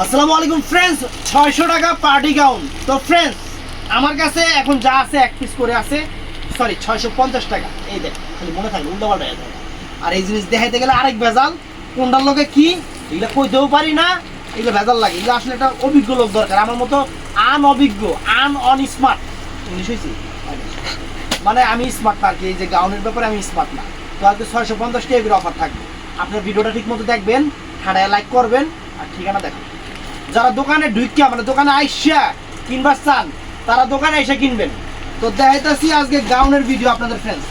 আসসালামু আলাইকুম ফ্রেন্ডস ছয়শো টাকা পার্টি গাউন তো ফ্রেন্ডস আমার কাছে এখন যা আছে, এক পিস করে আছে। সরি ছয়শো পঞ্চাশ টাকা। এই দেখ, খালি মনে থাকবে, উল্টা পাল্টা। আর এই জিনিস দেখাইতে গেলে আরেক ভেজাল। কোনটার লোকে কি, এগুলো কইতেও পারি না। এগুলো ভেজাল লাগে। এগুলো আসলে একটা অভিজ্ঞ লোক দরকার। আমার মতো আন অভিজ্ঞ আন অন স্মার্ট ইংলিশ হয়েছি মানে আমি স্মার্ট না কি, এই যে গাউনের ব্যাপারে আমি স্মার্ট না। তো আজকে ছয়শো পঞ্চাশ টাকা এগুলো অফার থাকবে। আপনার ভিডিওটা ঠিক মতো দেখবেন ঠাড়ায় লাইক করবেন, আর ঠিকানা দেখেন যারা দোকানে ঢুকিয়া মানে দোকানে আইসা কিনবার চান, তারা দোকানে এসে কিনবেন। তো দেখাইতেছি আজকে গাউনের ভিডিও আপনাদের ফ্রেন্ডস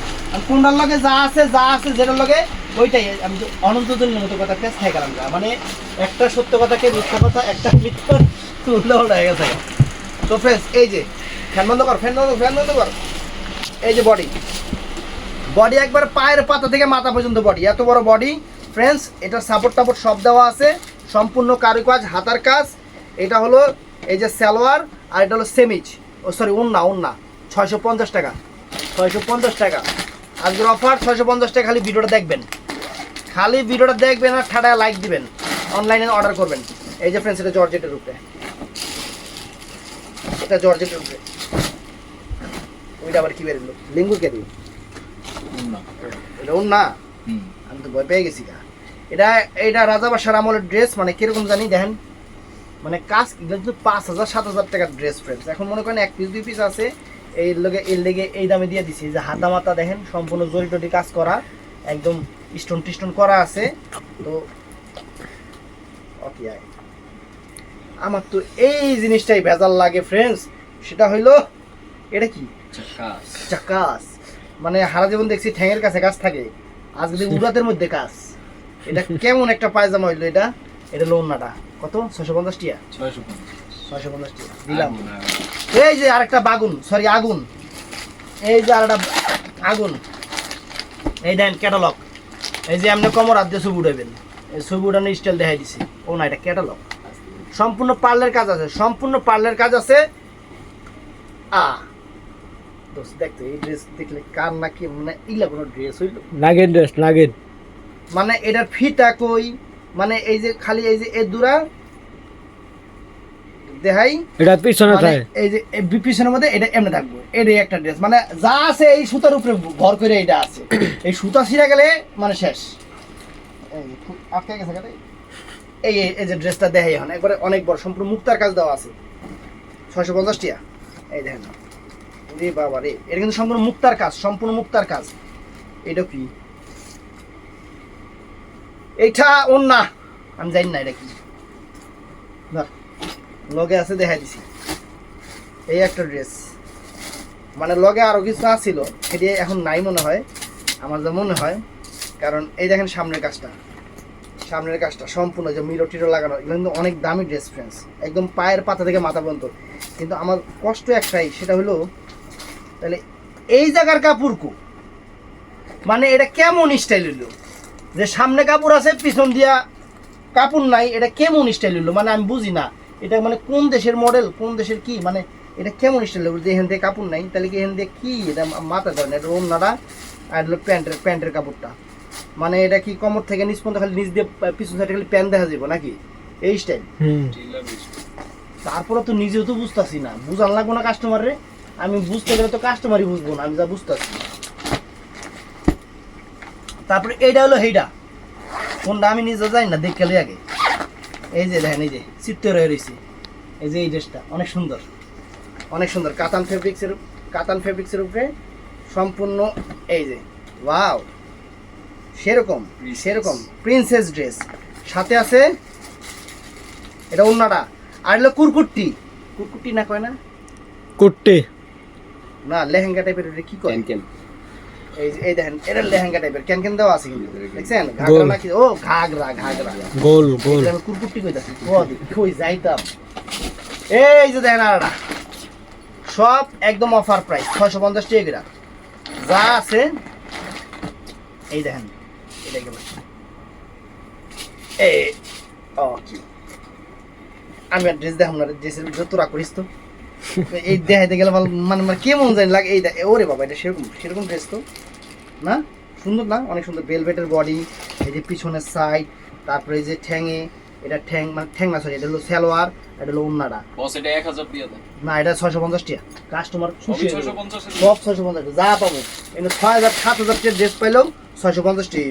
কোনটার লগে যা আছে যা আছে, যেটার লগে, ওইটাই। আমি তো অনন্ত দিনের মতো কথা পেস খাই গেলাম। মানে একটা সত্য কথাকে মিথ্যা কথা, একটা মিথ্যা হয়ে গেছে তো ফ্রেন্ডস এই যে, ফ্যান বন্ধ কর, ফ্যান বন্ধ ফ্যান বন্ধ কর। এই যে বডি বডি একবার পায়ের পাতা থেকে মাথা পর্যন্ত বডি এত বড় বডি ফ্রেন্ডস এটা সাপোর্ট টাপোর্ট সব দেওয়া আছে। সম্পূর্ণ কারুকাজ হাতার কাজ। এটা হলো এই যে সালোয়ার আর এটা হলো সেমিজ। ও সরি উন্না উন্না। ছয়শো পঞ্চাশ টাকা। ছয়শো পঞ্চাশ টাকা। আজকের অফার ছয়শো পঞ্চাশ টাকা। খালি ভিডিওটা দেখবেন। খালি ভিডিওটা দেখবেন আর ঠাডায় লাইক দিবেন। অনলাইনে অর্ডার করবেন। এই যে ফ্রেন্ডস এটা জর্জেটের উপরে। এটা জর্জেটের উপরে। ওইটা আবার কি বেরোলো লিঙ্গুর কে দিই এটা ওর না আমি তো ভয় পেয়ে গেছি গা। এটা এটা রাজা রাজাবাসার আমলের ড্রেস মানে কীরকম জানি দেখেন। মানে কাজ কিন্তু পাঁচ হাজার সাত হাজার টাকার ড্রেস ফ্রেন্ডস এখন মনে করেন এক পিস দুই পিস আছে এই লগে এর লেগে এই দামে দিয়ে দিছি। যে হাতা মাতা দেখেন সম্পূর্ণ জরি টরি কাজ করা একদম স্টোন টিস্টোন করা আছে। তো ওকে আমার তো এই জিনিসটাই ভেজাল লাগে ফ্রেন্ডস সেটা হইল এটা কি? চাকাস। মানে হারা জীবন দেখছি ঠ্যাঙের কাছে কাজ থাকে। আজকে দেখি উড়াতের মধ্যে কাজ। এটা কেমন একটা পায়জামা হইল এটা? এটা লোনাটা। কত? ছয়শো পঞ্চাশ টিয়া? ছয়শো পঞ্চাশ টিয়া। দিলাম। এই যে আরেকটা বাগুন সরি আগুন। এই যে আরেকটা আগুন। এই দেন ক্যাটালগ এই যে আপনি কমর হাত দিয়ে ছবি উঠাবেন এই ছবি উঠানোর স্টাইল দেখাই দিছি। ও না এটা ক্যাটালগ সম্পূর্ণ পার্লের কাজ আছে। সম্পূর্ণ পার্লের কাজ আছে। আ। দোস্ত দেখতো এই ড্রেস দেখলে কার নাকি মানে ইলা কোনো ড্রেস হইল? নাগেন ড্রেস নাগেন। মানে এটার ফিটা কই? মানে এই যে খালি এই যে এ দুরা দেখাই? এটা পিছনে মানে থাকে। এই যে পিছনের মধ্যে এটা এমনি থাকব। এটাই একটা ড্রেস মানে যা আছে এই সুতার উপরে ভর করে এটা আছে। এই সুতা ছিঁড়া গেলে মানে শেষ। আটকে গেছে এই এই- যে ড্রেসটা দেখাই এখন। একবারে অনেক বড় সম্পূর্ণ মুক্তার কাজ দেওয়া আছে। ছয়শো পঞ্চাশ টিয়া। এই দেখেন। রে বাবা রে এটা কিন্তু সম্পূর্ণ মুক্তার কাজ সম্পূর্ণ মুক্তার কাজ। এটা কি? এইটা না। আমি জানি না এটা কি। লগে আছে দেখাই দিছি। এই একটা ড্রেস মানে লগে আরও কিছু আছিল, সেটি এখন নাই মনে হয়, আমার যা মনে হয়। কারণ এই দেখেন সামনের কাজটা। সামনের কাজটা, সম্পূর্ণ যে মিরো টিরো লাগানো, এগুলো কিন্তু অনেক দামি ড্রেস ফ্রেন্ডস একদম পায়ের পাতা থেকে মাথা পর্যন্ত। কিন্তু আমার কষ্ট একটাই, সেটা হলো, তাহলে এই জায়গার কাপড় কো। মানে এটা কেমন স্টাইল হইল যে সামনে কাপড় আছে পিছন দিয়া কাপড় নাই এটা কেমন স্টাইল হলো মানে আমি বুঝি না। এটা মানে কোন দেশের মডেল কোন দেশের কি? মানে এটা কেমন স্টাইল হইল? যে এখান থেকে কাপড় নাই তাহলে কি এখান থেকে কি? এটা মাথা ধরেন এটা ওনারা আর হলো প্যান্টের প্যান্টের কাপড়টা। মানে এটা কি কমর থেকে নিচ পর্যন্ত খালি নিচ দিয়ে পিছন সাইডে খালি প্যান্ট দেখা যাব নাকি? এই স্টাইল হুম। তারপরে তো নিজেও তো বুঝতেছি না। বুঝান লাগবো না কাস্টমারে আমি বুঝতে গেলে তো কাস্টমারই বুঝব না আমি যা বুঝতেছি। তারপরে এইটা হলো সেইটা কোনটা আমি নিজে যাই না দেখে লই আগে। এই যে দেখেন এই যে চিত্ত রয়ে রয়েছে এই যে এই ড্রেসটা অনেক সুন্দর। অনেক সুন্দর। কাতান ফেব্রিক্সের কাতান ফেব্রিক্সের উপরে সম্পূর্ণ এই যে ওয়াও। সেরকম সেরকম প্রিন্সেস ড্রেস সাথে আছে এটা অন্যটা আর হলো কুরকুট্টি। কুরকুট্টি না কয় না? কুট্টি। না লেহেঙ্গা টাইপের কি কয়? এই যে এই দেখেন এটা লেহেঙ্গা টাইপের ক্যান ক্যান দেওয়া আছে কিন্তু দেখছেন? ঘাগরা নাকি? ও ঘাগরা ঘাগরা। গোল গোল। আমি কুরকুট্টি কইতাছি ও কই যাইতাম? এই যে দেখেন আর সব একদম অফার প্রাইস ছয়শো পঞ্চাশ টাকা যা আছে এই দেখেন এটা গেল এই ও কি? আমি আর ড্রেস দেখাম না ড্রেসের ভিতরে তোরা করিস তো। এই দেখাইতে গেলে মানে মানে কেমন জানি লাগে এই ওরে বাবা এটা সেরকম সেরকম ড্রেস তো না? সুন্দর না? অনেক সুন্দর বেলভেটের বডি এই যে পিছনের সাইড তারপরে এই যে ঠ্যাঙে এটা ঠ্যাং মানে ঠ্যাং না সরি এটা হলো সালোয়ার এটা হলো উন্নাটা বস এটা এক হাজার দিয়ে দেন। না এটা ছয়শো পঞ্চাশ টাকা কাস্টমার খুশি সব ছয়শো পঞ্চাশ যা পাবো। ছয় হাজার সাত হাজার টাকা ড্রেস পাইলেও ছয়শো পঞ্চাশ টাকা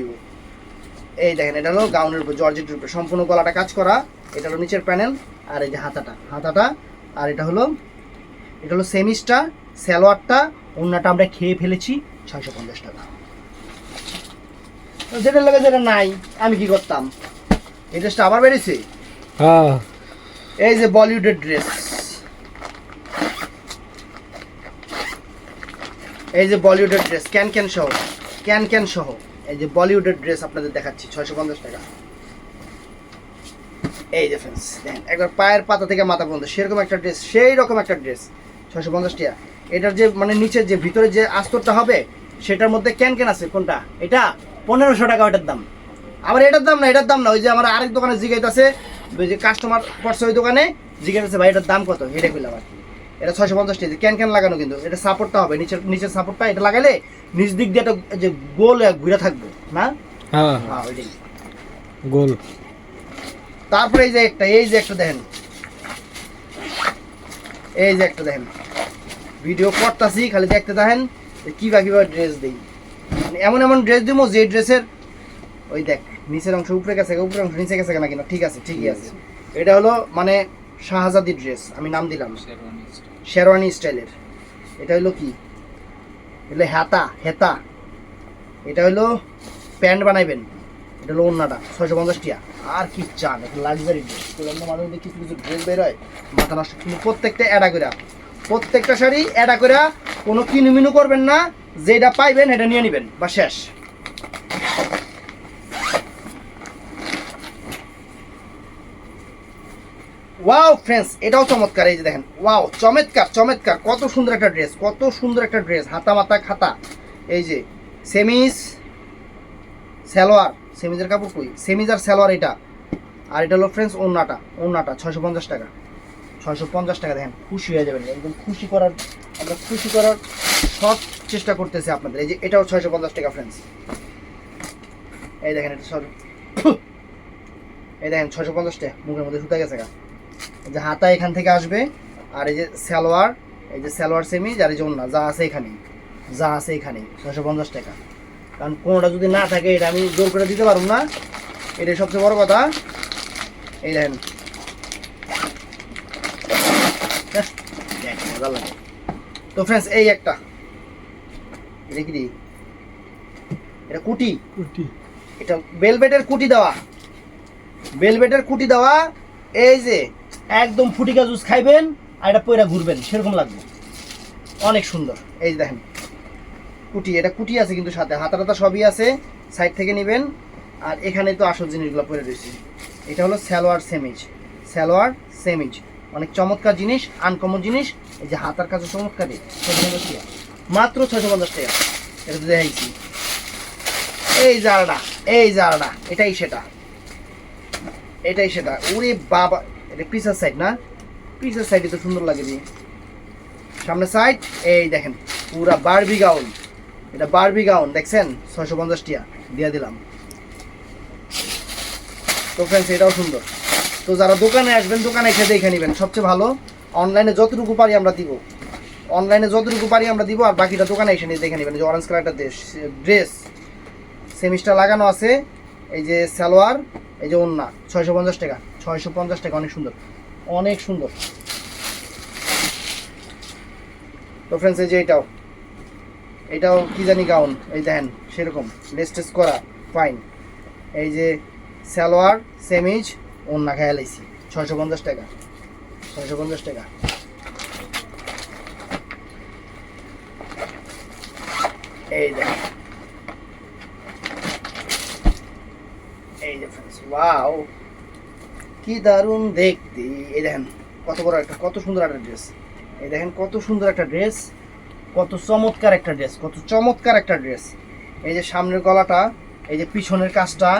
এই দেখেন এটা হলো গাউনের উপর জর্জেটের উপর। সম্পূর্ণ গলাটা কাজ করা এটা হলো নিচের প্যানেল আর এই যে হাতাটা হাতাটা আর এটা হলো এটা হলো সেমিসটা সালোয়ারটা অন্যটা আমরা খেয়ে ফেলেছি ছয়শো পঞ্চাশ টাকা। যেটা লাগে যেটা নাই আমি কি করতাম? এই ড্রেসটা আবার বেড়েছে হ্যাঁ। এই যে বলিউডের ড্রেস। এই যে বলিউডের ড্রেস ক্যান ক্যান সহ ক্যান ক্যান সহ এই যে বলিউডের ড্রেস আপনাদের দেখাচ্ছি ছয়শো পঞ্চাশ টাকা। এই যে ফ্রেন্ডস দেখেন একবার পায়ের পাতা থেকে মাথা পর্যন্ত সেরকম একটা ড্রেস সেই রকম একটা ড্রেস। ছয়শো পঞ্চাশ টাকা এটার যে মানে নিচের যে ভিতরে যে আস্তরটা হবে সেটার মধ্যে ক্যান ক্যান আছে কোনটা? এটা পনেরোশো টাকা ওটার দাম। আবার এটার দাম না এটার দাম না ওই যে আমার আরেক দোকানে জিগাইতেছে ওই যে কাস্টমার পড়ছে ওই দোকানে জিজ্ঞাসা ভাই এটার দাম কত? এটা কইলাম আর। এটা ছয়শো পঞ্চাশ টাকা ক্যান ক্যান লাগানো কিন্তু এটা সাপোর্টটা হবে নিচের নিচের সাপোর্টটা এটা লাগালে নিচ দিক দিয়ে একটা যে গোল ঘুরে থাকবে না? হ্যাঁ। হ্যাঁ ওইটাই। গোল। তারপরে এই যে একটা এই যে একটা দেখেন এই যে একটা দেখেন। ভিডিও করতাছি খালি দেখতে দেখেন কিবা কিবা ড্রেস দিই। মানে এমন এমন ড্রেস দিব যে ড্রেসের ওই দেখ নিচের অংশ উপরে গেছে উপরের অংশ নিচে গেছে না কিনা ঠিক আছে ঠিকই আছে। এটা হলো মানে শাহজাদি ড্রেস আমি নাম দিলাম। শেরওয়ানি স্টাইলের এটা হলো কি? এগুলো হেতা হেতা। এটা হলো প্যান্ট বানাইবেন। এটা হলো অন্যটা ছয়শো পঞ্চাশ টিয়া। আর কি চান? একটা লাক্সারি ড্রেস মাঝে মধ্যে কিছু কিছু ড্রেস বের হয়, মাথা নষ্ট। কিন্তু প্রত্যেকটা অ্যাডা করে প্রত্যেকটা শাড়ি অ্যাডা করে কোনো কিনুমিনু করবেন না যেটা পাইবেন এটা নিয়ে নেবেন, বা শেষ। ওয়াও ফ্রেন্ডস এটাও চমৎকার। এই যে দেখেন, ওয়াও, চমৎকার চমৎকার। কত সুন্দর একটা ড্রেস কত সুন্দর একটা ড্রেস হাতা মাতা খাতা। এই যে সেমিস সালোয়ার সেমিজের কাপড় কই? সেমিজ আর সালোয়ার এটা। আর এটা হলো ফ্রেন্ডস ওন্নাটা ওন্নাটা ছয়শো পঞ্চাশ টাকা। ছয়শো পঞ্চাশ টাকা, দেখেন, খুশি হয়ে যাবেন। একদম খুশি করার, আমরা খুশি করার সব চেষ্টা করতেছি আপনাদের। এই যে, এটাও ছয়শো পঞ্চাশ টাকা ফ্রেন্ডস এই দেখেন, এটা সব এই দেখেন, ছয়শো পঞ্চাশ টাকা, মুখের মধ্যে সুতা গেছে গা। এই যে, হাতা এখান থেকে আসবে। আর এই যে, সালোয়ার, এই যে, সালোয়ার সেমিজ আর এই যে ওন্না যা আছে এখানেই। যা আছে এখানেই, ছয়শো পঞ্চাশ টাকা। কারণ কোনোটা যদি না থাকে এটা আমি জোর করে দিতে পারব না। এটাই সবচেয়ে বড় কথা। এই দেখেন। দেখ, তো ফ্রেন্ডস এই একটা। এটা কি এটা কুটি। কুটি। এটা বেলভেটের কুটি দেওয়া। বেলভেটের কুটি দেওয়া এই যে একদম ফুটিকা জুস খাইবেন আর এটা পয়রা ঘুরবেন সেরকম লাগবে। অনেক সুন্দর। এই যে দেখেন। কুটি, এটা কুটি আছে কিন্তু সাথে। হাতা টাতা সবই আছে সাইড থেকে নেবেন। আর এখানে তো আসল জিনিসগুলো পরে রয়েছে। এটা হলো সালোয়ার সেমিজ। সালোয়ার সেমিজ। অনেক চমৎকার জিনিস আনকমন জিনিস। এই যে হাতার কাছে চমৎকার মাত্র ছয়শো পঞ্চাশ টাকা। এটা তো দেখাইছি। এই জারটা এই জারটা এটাই সেটা। এটাই সেটা। ওরে বাবা, এটা পিসার সাইড না? পিসার সাইডে তো সুন্দর লাগে সামনে সাইড এই দেখেন, পুরা বারবি গাউন এটা বারবি গাউন দেখছেন? ছয়শো পঞ্চাশ টিয়া, দিয়ে দিলাম। তো ফ্রেন্ডস এটাও সুন্দর। তো যারা দোকানে আসবেন, দোকানে এসে দেখে নেবেন। সবচেয়ে ভালো অনলাইনে যতটুকু পারি আমরা দিব। অনলাইনে যতটুকু পারি আমরা দিব, আর বাকিটা দোকানে এসে নিয়ে দেখে নেবেন। যে অরেঞ্জ কালারটা ড্রেস সেমিস্টার লাগানো আছে। এই যে সালোয়ার, এই যে ওন্না, ছয়শো পঞ্চাশ টাকা, ছয়শো পঞ্চাশ টাকা, অনেক সুন্দর। অনেক সুন্দর। তো ফ্রেন্ডস এই যে এটাও। এটাও কি জানি গাউন এই দেখেন, সেরকম লেস্টেস করা ফাইন এই যে সালোয়ার, সেমিজ ওন্না খেয়াল আইছি ছয়শো পঞ্চাশ টাকা, ছয়শো পঞ্চাশ টাকা। এই দেখেন। এই যে কি দারুণ দেখতে। এই দেখেন, কত বড় একটা, কত সুন্দর একটা ড্রেস এই দেখেন, কত সুন্দর একটা ড্রেস কত চমৎকার একটা ড্রেস কত চমৎকার একটা ড্রেস এই যে সামনের গলাটা, এই যে পিছনের কাজটা,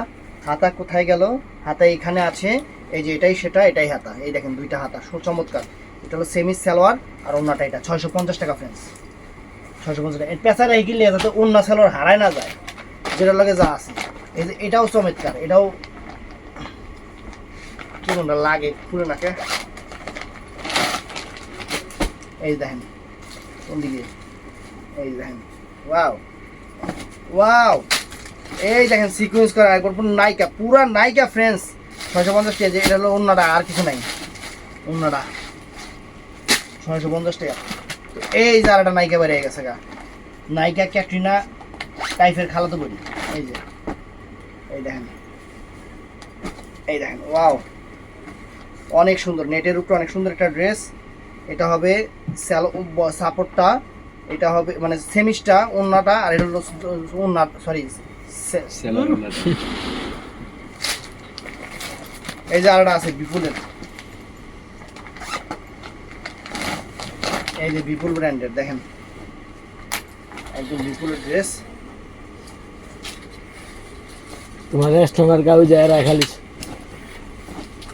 হাতা কোথায় গেল? হাতা এখানে আছে, এই যে এটাই সেটা, এটাই হাতা। এই দেখেন দুইটা হাতা, সো চমৎকার। এটা হলো সেমি সালোয়ার আর অন্যটা এটা, ছয়শো পঞ্চাশ টাকা ফ্রেন্ডস ছয়শো পঞ্চাশ টাকা। পেঁচারা এগিয়ে যাতে অন্য সালোয়ার হারায় না যায়, যেটার লাগে যা আছে। এই যে এটাও চমৎকার, এটাও লাগে খুলে নাকে। এই দেখেন, কোন দিকে? এই দেখেন ওয়াও ওয়াও এই দেখেন সিকোয়েন্স করা একবার পুরো নাইকা পুরা নাইকা ফ্রেন্ডস ছয়শো পঞ্চাশ যে এটা হলো অন্যটা, আর কিছু নাই, অন্যটা, ছয়শো পঞ্চাশ টাকা। তো এই জারাটা নাইকা বেরিয়ে গেছে গা নাইকা ক্যাটরিনা টাইফের খালাতো বলি এই যে, এই দেখেন এই দেখেন ওয়াও অনেক সুন্দর, নেটের উপরে অনেক সুন্দর একটা ড্রেস এটা হবে স্যালো সাপোর্টটা এটা হবে মানে সেমিসটা ওন্নাটা আর এটা হলো ওন্না সরি এই যে আরেকটা আছে বিপুলের। এই যে বিপুল ব্র্যান্ডের দেখেন। একদম বিপুলের ড্রেস তোমার কাস্টমার কাউ যায় রাখালিস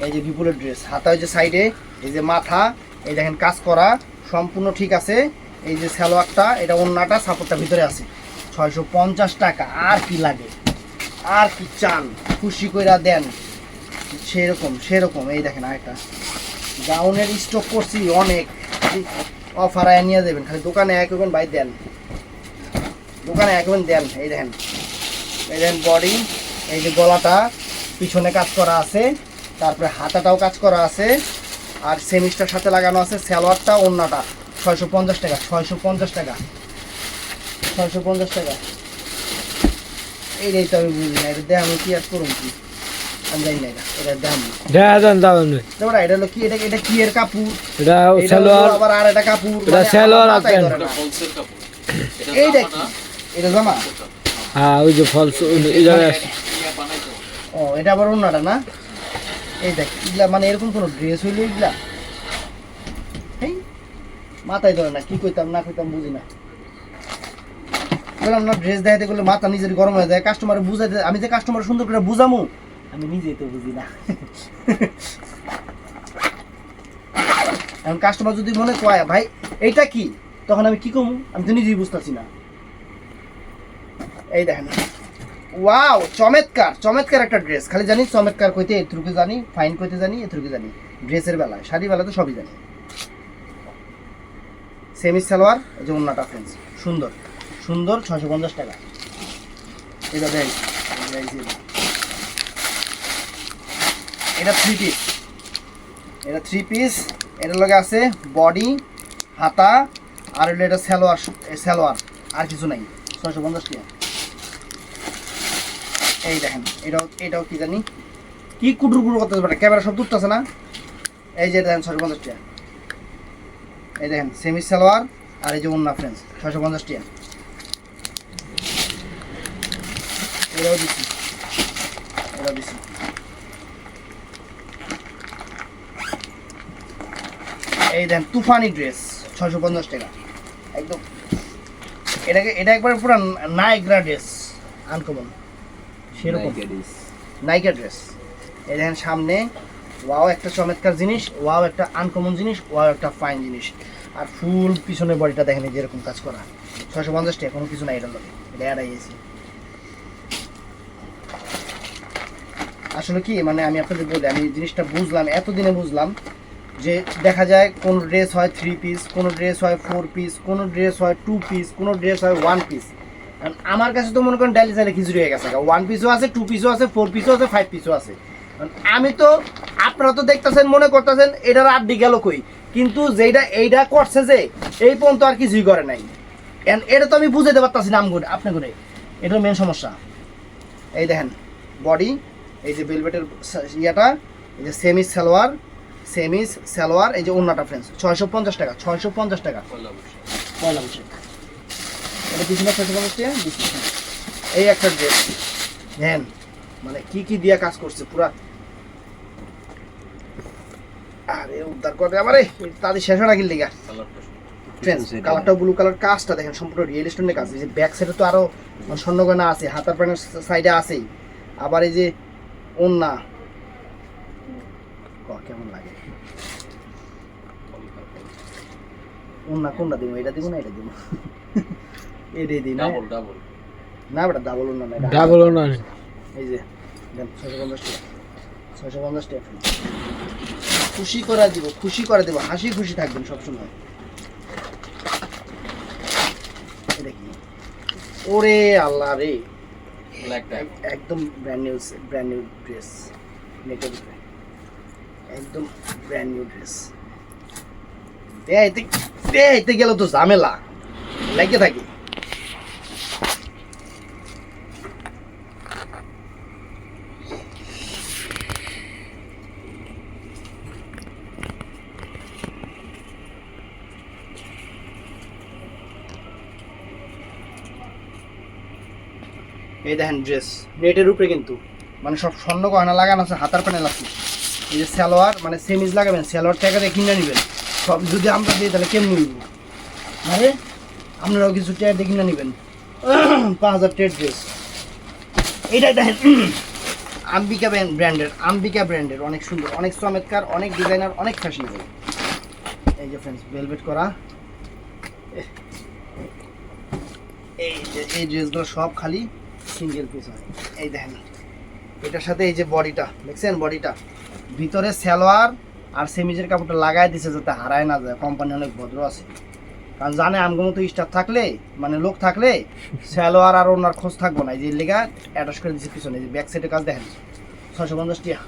এই যে বিপুলের ড্রেস হাতা হচ্ছে সাইডে এই যে মাথা এই দেখেন কাজ করা সম্পূর্ণ ঠিক আছে। এই যে সালোয়ারটা, এটা অন্যটা সাপোর্টটা ভিতরে আছে। ছয়শো পঞ্চাশ টাকা, আর কি লাগে? আর কি চান? খুশি কইরা দেন। সেরকম সেরকম। এই দেখেন আরেকটা। গাউনের স্টক করছি অনেক। অফার আয় নিয়ে দেবেন, খালি দোকানে এক ভাই, দেন। দোকানে এক হবেন, দেন। এই দেখেন। এই দেখেন বডি এই যে গলাটা, পিছনে কাজ করা আছে। তারপরে হাতাটাও কাজ করা আছে। আর সেমিস্টার সাথে লাগানো আছে, সালোয়ারটা অন্যটা ছয়শো পঞ্চাশ টাকা ছয়শো পঞ্চাশ টাকা ছয়শো পঞ্চাশ টাকা। এইটাই তো আমি বুঝি না এটা দেখ আমি কি আর করুন কি? আমি জানি না এটা এটা দেখাম না দেখা যান দাম নেই দেখো এটা হলো কি এটা এটা কি এর কাপড়? এটা সালোয়ার। আবার আর একটা কাপড় এটা মানে সালোয়ার আর প্যান্ট। ফলসের কাপড়। এটা এইটা কি এটা জামা? হ্যাঁ ওই যে ফলস এই জায়গায় আছে। ও এটা আবার অন্যটা না? এই দেখ এগুলা মানে এরকম কোনো ড্রেস হইলে এগুলা? এই মাথায় ধরে না, কি কইতাম, না কইতাম বুঝি না। বললাম, না ড্রেস দেখাতে গেলে মাথা নিজের গরম হয়ে যায় কাস্টমার বুঝাইতে আমি যে কাস্টমার সুন্দর করে বুঝামু, আমি নিজেই তো বুঝি না। এখন কাস্টমার যদি মনে কয়, ভাই, এইটা কি? তখন আমি কি কমু? আমি তো নিজেই বুঝতেছি না। এই দেখেন। ওয়াও, চমৎকার চমৎকার একটা ড্রেস খালি জানি চমৎকার কইতে এতটুকু জানি ফাইন কইতে জানি, এতটুকু জানি। ড্রেসের বেলায় শাড়ি বেলা তো সবই জানি। সেমি সালোয়ার, এই যে অন্যটা ফ্রেন্ডস সুন্দর সুন্দর ছশো পঞ্চাশ টাকা। এটা দেখ এটা। থ্রি পিস এটা থ্রি পিস এটার লগে আছে বডি হাতা, আর হলো এটা সালোয়ার সালোয়ার, আর কিছু নাই ছশো পঞ্চাশ টাকা। এই দেখেন, এটাও এটাও কি জানি? কি কুটুর কুটুর করতেছে ক্যামেরা সব তুলতেছে না? এই যে দেখেন ছশো পঞ্চাশ টাকা। এই দেখেন সেমি সালোয়ার আর এই যে অন্য ফ্রেন্ডস ছশো পঞ্চাশ টাকা এটাও দিচ্ছি এটাও দিচ্ছি এই দেখেন তুফানি ড্রেস ছশো পঞ্চাশ টাকা। একদম। এটাকে এটা একবার পুরো নায়গ্রা ড্রেস আনকমন সেরকম। নাইকা ড্রেস এই দেখেন সামনে ওয়াও একটা চমৎকার জিনিস ওয়াও একটা আনকমন জিনিস ওয়াও একটা ফাইন জিনিস। আর ফুল পিছনের বডিটা দেখেন যেরকম কাজ করা। ছয়শো পঞ্চাশ টাকা কোনো কিছু নাই এটা এড়াই গেছি। আসলে কি মানে আমি আপনাদের বলি, আমি জিনিসটা বুঝলাম, এতদিনে বুঝলাম যে দেখা যায় কোন ড্রেস হয় থ্রি পিস কোনো ড্রেস হয় ফোর পিস কোনো ড্রেস হয় টু পিস কোনো ড্রেস হয় ওয়ান পিস কারণ আমার কাছে তো মনে করেন ডাইলি চাইলে খিচুড়ি হয়ে গেছে। ওয়ান পিসও আছে টু পিসও আছে ফোর পিসও আছে ফাইভ পিসও আছে। আমি তো আপনারা তো দেখতেছেন মনে করতেছেন এটার আড্ডি গেল কই? কিন্তু যেটা এইটা করছে যে এই পর্যন্ত আর কিছুই করে নাই। এটা তো আমি বুঝাইতে পারতাছি না আমগুলো আপনি করে এটার মেন সমস্যা। এই দেখেন বডি এই যে বেলভেটের ইয়াটা এই যে সেমিস সালোয়ার সেমিস সালোয়ার এই যে অন্যটা ফ্রেন্ডস ছয়শো পঞ্চাশ টাকা ছয়শো পঞ্চাশ টাকা। পয়লা বৈশাখ। এটা পিছনে ছয়শো পঞ্চাশ টাকা? এই একটা ড্রেস হ্যাঁ মানে কি কি দিয়া কাজ করছে পুরা আরে উদ্ধার করে আমারে তাদের শেষ হয় না কিনলে গা কালারটা ব্লু কালার কাজটা দেখেন সম্পূর্ণ রিয়েল স্টোনের কাজ এই যে ব্যাক সাইডে তো আরও স্বর্ণগয়না আছে হাতার প্যান্টের সাইডে আছেই আবার এই যে ওন্না কেমন লাগে? ওন্না কোনটা দিব? এটা দিব না এটা দিব? এটাই দিই না? ডাবল ডাবল না বেটা ডাবল ওন্না না ডাবল না এই যে ছয়শো পঞ্চাশ টাকা। ছয়শো পঞ্চাশ টাকা। খুশি করে দিব খুশি করে দেবো হাসি খুশি থাকবেন সবসময়। ওরে আল্লাহ রে। একদম brand new brand new dress একদম ব্র্যান্ড নিউ ড্রেস দেখাইতে দেখাইতে গেলে তো ঝামেলা। লাগে থাকে। এই দেখেন ড্রেস নেটের উপরে কিন্তু মানে সব স্বর্ণ গয়না লাগানো আছে, হাতার প্যানেল আছে। এই যে সালোয়ার মানে সেমিজ লাগাবেন, সালোয়ার টাকা দিয়ে কিনে নেবেন। সব যদি আমরা দিই, তাহলে কেমনি নিব মানে আপনারাও কিছু টাকা দিয়ে কিনে নেবেন। পাঁচ হাজার টের ড্রেস এইটাই দেখেন, আম্বিকা ব্র্যান্ডের আম্বিকা ব্র্যান্ডের, অনেক সুন্দর, অনেক চমৎকার, অনেক ডিজাইনার অনেক ফ্যাশনেবল এই যে ফ্রেন্ডস ভেলভেট করা। এই যে, এই ড্রেসগুলো সব খালি। সিঙ্গেল পিস হয়। এই দেখেন। এটার সাথে এই যে বডিটা দেখছেন বডিটা? ভিতরে সালোয়ার আর সেমিজের কাপড়টা লাগাই দিছে যাতে হারায় না যায়। কোম্পানি অনেক ভদ্র আছে। কারণ জানে আমগো মতো স্টাফ থাকলে মানে লোক থাকলে সালোয়ার আর ওনার খোঁজ থাকব না। এই যে লেগা অ্যাটাচ করে দিচ্ছে পিছনে। এই যে ব্যাক সাইডের কাজ দেখেন। ছশো পঞ্চাশ টিয়া।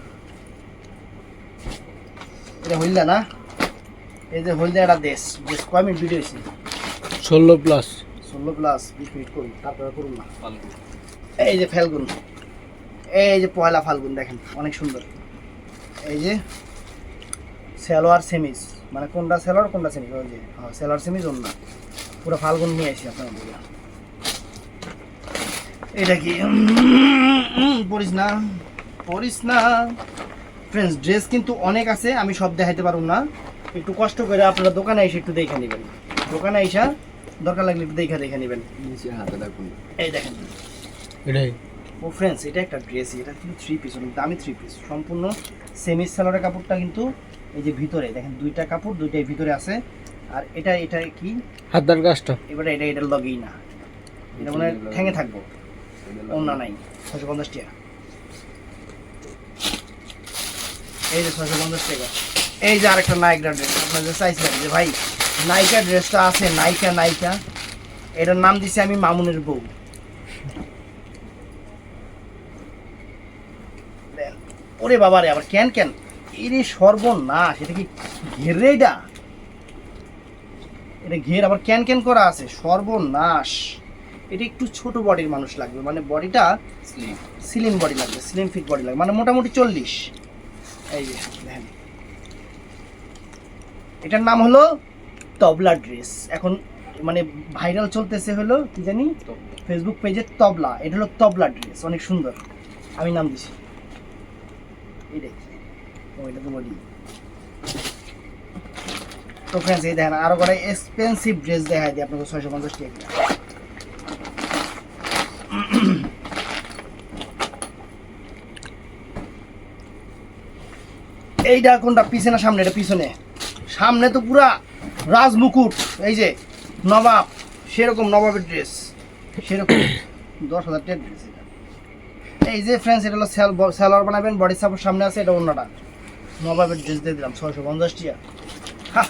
এটা হইলা না? এই যে হলদা একটা দেশ। দেশ কয় মিনিট ভিডিও হয়েছে ষোলো প্লাস ষোলো প্লাস বিশ মিনিট করুন তারপরে করুন না। এই যে ফাল্গুন। এই যে পয়লা ফাল্গুন দেখেন অনেক সুন্দর। এই যে সালোয়ার সেমিস মানে কোনটা সালোয়ার কোনটা সেমিস ওই যে হ্যাঁ সালোয়ার সেমিস অন্য পুরো ফাল্গুন নিয়ে আসি আপনার এটা কি? পড়িস না পড়িস না। ফ্রেন্ডস ড্রেস কিন্তু অনেক আছে আমি সব দেখাইতে পারব না। একটু কষ্ট করে আপনারা দোকানে এসে একটু দেখে নেবেন। দোকানে এসে দরকার লাগলে একটু দেখে দেখে নেবেন। এই দেখেন। এটাই। ও ফ্রেন্ডস এটা একটা ড্রেস এটা কিন্তু থ্রি পিস অনেক দামি থ্রি পিস সম্পূর্ণ সেমি সালোয়ারের কাপড়টা কিন্তু এই যে ভিতরে দেখেন দুইটা কাপড় দুইটাই ভিতরে আছে। আর এটা এটা কি? হাতার কাজটা। এবারে এটা এটার লগেই না। এটা মানে ঠেঙে থাকব। অন্য নাই ছশো পঞ্চাশ টাকা। এই যে ছশো পঞ্চাশ টাকা। এই যে আরেকটা নাইকা ড্রেস আপনার যে চাইছিলেন যে ভাই নাইকা ড্রেসটা আছে নাইকা নাইকা এটার নাম দিছি আমি মামুনের বউ দেন। ওরে বাবা রে আবার কেন কেন? এরে সর্বনাশ এটা কি ঘের ঘেরে এটা? এটা ঘের আবার ক্যান ক্যান করা আছে? সর্বনাশ। এটা একটু ছোট বডির মানুষ লাগবে মানে বডিটা স্লিম বডি লাগবে স্লিম ফিট বডি লাগবে মানে মোটামুটি চল্লিশ। এই যে দেখেন। এটার নাম হলো তবলা ড্রেস। এখন মানে ভাইরাল চলতেছে হলো কি জানি? ফেসবুক পেজে তবলা এটা হলো তবলা ড্রেস অনেক সুন্দর। আমি নাম দিছি। তো ফ্রেন্ডস এই দেখেন করে এক্সপেন্সিভ ড্রেস দিই আপনাকে ছয়শো পঞ্চাশ টাকা এইটা কোনটা? পিছনে সামনে? এটা পিছনে। সামনে তো পুরা রাজমুকুট, এই যে নবাব, সেরকম নবাবের ড্রেস সেরকম। দশ হাজার টাকার ড্রেস এটা। এই যে ফ্রেন্ডস এটা হলো স্যালোয়ার বানাবেন বডি সাপোর্ট সামনে আছে, এটা অন্যটা। নবাবের ড্রেস দিয়ে দিলাম, ছয়শো পঞ্চাশ হা!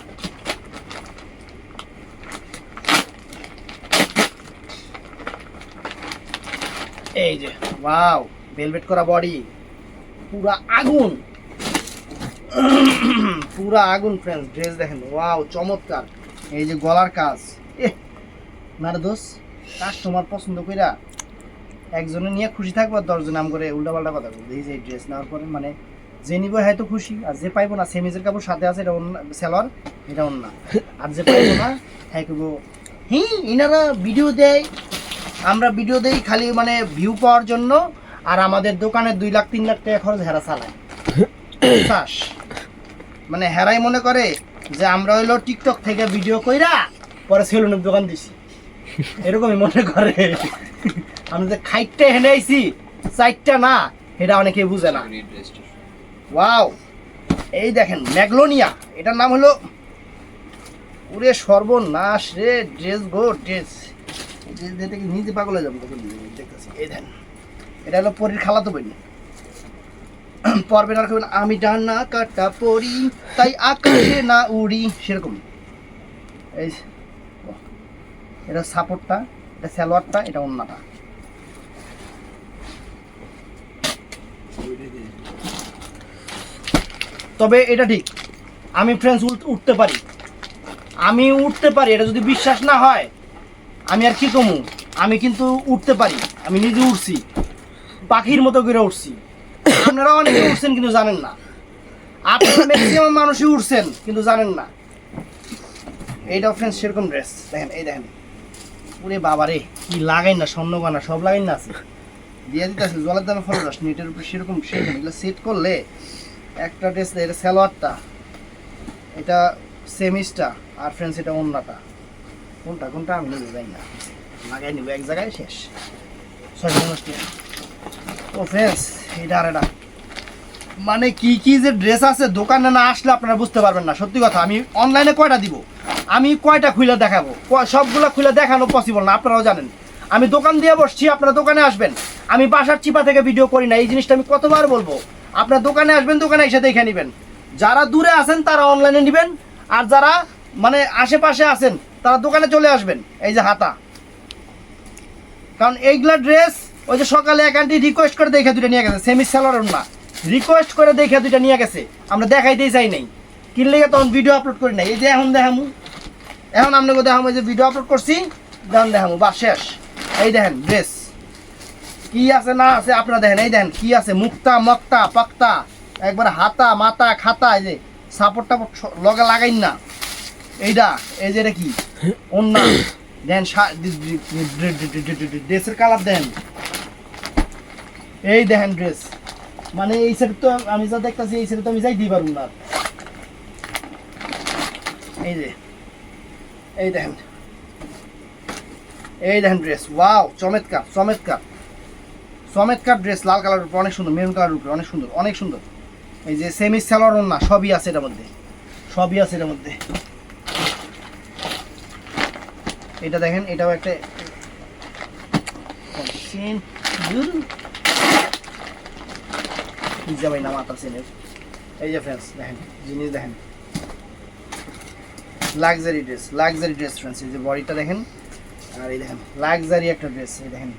এই যে ওয়াও ভেলভেট করা বডি পুরা আগুন। পুরা আগুন ফ্রেন্ডস ড্রেস দেখেন ওয়াও চমৎকার। এই যে গলার কাজ। এহ না রে দোষ কাস্টমার পছন্দ কইরা একজনে নিয়ে খুশি থাকব আর দশজন নাম করে উল্টাপাল্টা কথা বলব। এই যে ড্রেস নেওয়ার পরে মানে যে নিবে হয়তো খুশি, আর যে পাইবো না সেমিজের কাপড় সাথে আছে, এটা অন্য সেলর এটা অন্য। আর যে পাইবো না হ্যাঁ করব হি, ইনারা ভিডিও দেয়, আমরা ভিডিও দেই খালি মানে ভিউ পাওয়ার জন্য, আর আমাদের দোকানে দুই লাখ, তিন লাখ টাকা খরচ হেরা চালায়। মানে হেরাই মনে করে যে আমরা হইল টিকটক থেকে ভিডিও কইরা পরে সেলুনের দোকান দিছি। এরকমই মনে করে। আমি যে খাইটটা হেনে আইছি চাইটটা না এটা অনেকে বুঝে না। ওয়াও এই দেখেন ম্যাগলোনিয়া এটার নাম হলো ওরে সর্বনাশ রে ড্রেস গো ড্রেস। ড্রেস দেখতে কি নিজে পাগলে যাব দেখতেছি। এই দেখেন এটা হলো পরীর খালাতো বই পরবে না করবেন আমি ডানা কাটা পড়ি তাই আকাশে না উড়ি সেরকম। এই এটা সাপোর্টটা এটা সালোয়ারটা এটা অন্যটা তবে এটা ঠিক। আমি ফ্রেন্ডস উঠতে পারি। আমি উঠতে পারি, এটা যদি বিশ্বাস না হয়, আমি আর কি কমু? আমি কিন্তু উঠতে পারি। আমি নিজে উঠছি। পাখির মতো করে উঠছি। আপনারা অনেকে উঠছেন কিন্তু জানেন না। আপনারা ম্যাক্সিমাম মানুষই উঠছেন কিন্তু জানেন না। এইটাও ফ্রেন্ডস সেরকম ড্রেস দেখেন, এই দেখেন। ওরে বাবারে, কি লাগাই না, স্বর্ণবানা, সব লাগাই না আছে। দিয়ে দিতে আছে জলের দামে ফলো রস নেটের উপরে সেরকম সেরকম এগুলো সেট করলে একটা ড্রেস এটা সালোয়ারটা, এটা সেমিসটা আর ফ্রেন্ডস এটা অন্যটা কোনটা কোনটা আমি নিজে যাই না। লাগাই নিব, এক জায়গায় শেষ। ছয় ও ফ্রেন্ডস এটা আর এটা। মানে কি কি যে ড্রেস আছে, দোকানে না আসলে আপনারা বুঝতে পারবেন না। সত্যি কথা, আমি অনলাইনে কয়টা দিব? আমি কয়টা খুলে দেখাবো? সবগুলো খুলে দেখানো পসিবল না, আপনারাও জানেন। আমি দোকান দিয়ে বসছি, আপনারা দোকানে আসবেন। আমি বাসার চিপা থেকে ভিডিও করি না, এই জিনিসটা আমি কতবার বলব? আপনার দোকানে আসবেন, দোকানে এসে দেখে নেবেন। যারা দূরে আছেন, তারা অনলাইনে নেবেন, আর যারা মানে আশেপাশে আছেন, তারা দোকানে চলে আসবেন, এই যে হাতা। কারণ এইগুলা ড্রেস ওই যে সকালে এক আন্টি রিকোয়েস্ট করে দেখে দুটো নিয়ে গেছে সেমি স্যালোয়ার না। রিকোয়েস্ট করে দেখে দুটো নিয়ে গেছে, আমরা দেখাইতেই চাই নাই। কিনলে তখন ভিডিও আপলোড করি নাই? এই যে এখন দেখামু। এখন আপনাকে দেখামু যে ভিডিও আপলোড করছি, দেখান, দেখামু বা শেষ। এই দেখেন ড্রেস কি আছে না আছে আপনারা দেখেন, এই দেখেন, কি আছে? মুক্তা, মক্তা, পাক্তা। একবার হাতা, মাথা, খাতা, এই যে সাপোর্ট টাপোর্ট লগে লাগাইন না। এইটা এই যে কি? অন্য দেন ড্রেসের কালার দেন। এই দেখেন ড্রেস মানে এই সেট তো আমি যা দেখতেছি, এই সেট তো আমি যাই দিই পারুন না। এই যে, এই দেখেন। এই দেখেন ড্রেস ওয়াও চমৎকার চমৎকার। চমৎকার ড্রেস লাল কালার উপরে অনেক সুন্দর মেরুন কালার উপরে অনেক সুন্দর অনেক সুন্দর। এই যে সেমি স্যালোয়ার না সবই আছে এটার মধ্যে, সবই আছে এটার মধ্যে। এটা দেখেন, এটাও একটা চেনের এই যে ফ্রেন্ডস দেখেন, জিনিস দেখেন। Luxury dress luxury dress friends এই যে বডিটা দেখেন। আর এই দেখেন লাক্সারি একটা ড্রেস এই দেখেন।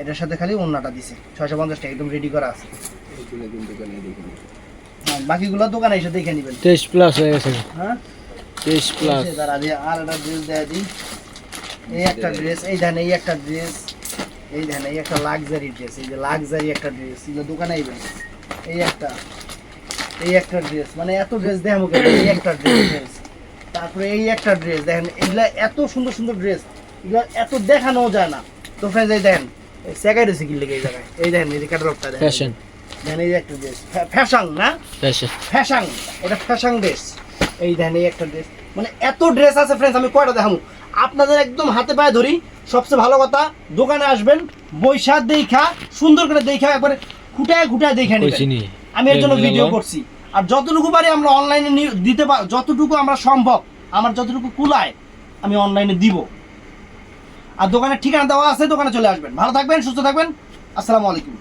এটার সাথে খালি ওন্নাটা দিছে। ছয়শো পঞ্চাশ টাকা একদম রেডি করা আছে। দেখে। হ্যাঁ, বাকিগুলো দোকানে এসে দেখে নেবেন। তেইশ প্লাস হয়ে গেছে। হ্যাঁ? তেইশ প্লাস দাঁড়া দিয়ে আর একটা ড্রেস দেয়া দিই এই একটা ড্রেস এই দেখেন এই একটা ড্রেস এই দেখেন এই একটা লাক্সারি ড্রেস এই যে লাক্সারি একটা ড্রেস এগুলো দোকানে আইবেন। এই একটা এই একটা ড্রেস মানে এত ড্রেস দেখাবো কেন? এই একটা ড্রেস তারপরে এই একটা ড্রেস দেখেন এগুলা এত সুন্দর সুন্দর ড্রেস এগুলো এত দেখানো যায় না। তো ফ্রেন্ডস এই দেখেন সেকাই রয়েছে কি লেগে এই জায়গায়। এই দেখেন এই ক্যাটালগটা দেখেন। ফ্যাশন দেখেন এই একটা ড্রেস ফ্যাশন না? ফ্যাশন ফ্যাশন এটা ফ্যাশন ড্রেস এই দেখেন এই একটা ড্রেস মানে এত ড্রেস আছে ফ্রেন্ডস আমি কয়টা দেখাবো আপনাদের একদম হাতে পায়ে ধরি। সবচেয়ে ভালো কথা দোকানে আসবেন বৈশাখ দেখা সুন্দর করে দেখা একবারে খুঁটায় খুঁটায় দেখে নেবেন। আমি এর জন্য ভিডিও করছি। আর যতটুকু পারি আমরা অনলাইনে দিতে পার যতটুকু আমরা সম্ভব আমার যতটুকু কুলায় আমি অনলাইনে দিব। আর দোকানের ঠিকানা দেওয়া আছে দোকানে চলে আসবেন। ভালো থাকবেন সুস্থ থাকবেন। আসসালামু আলাইকুম।